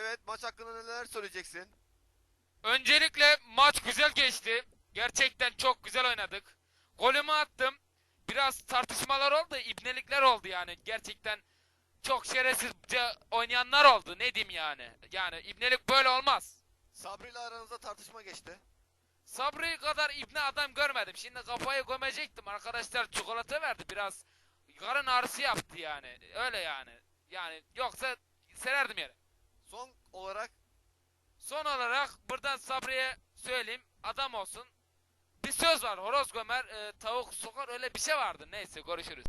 Evet maç hakkında neler söyleyeceksin? Öncelikle maç güzel geçti. Gerçekten çok güzel oynadık. Golümü attım. Biraz tartışmalar oldu, ibnelikler oldu yani. Gerçekten çok şerefsizce oynayanlar oldu. Ne diyeyim yani? Yani ibnelik böyle olmaz. Sabri ile aranızda tartışma geçti. Sabri kadar ibne adam görmedim. Şimdi kafayı gömecektim. Arkadaşlar çikolata verdi biraz. Karın ağrısı yaptı yani. Öyle yani. Yani yoksa sererdim yere. Son olarak Son olarak buradan Sabri'ye söyleyeyim. Adam olsun. Bir söz var. Horoz gömer, e, tavuk sokar öyle bir şey vardı. Neyse görüşürüz.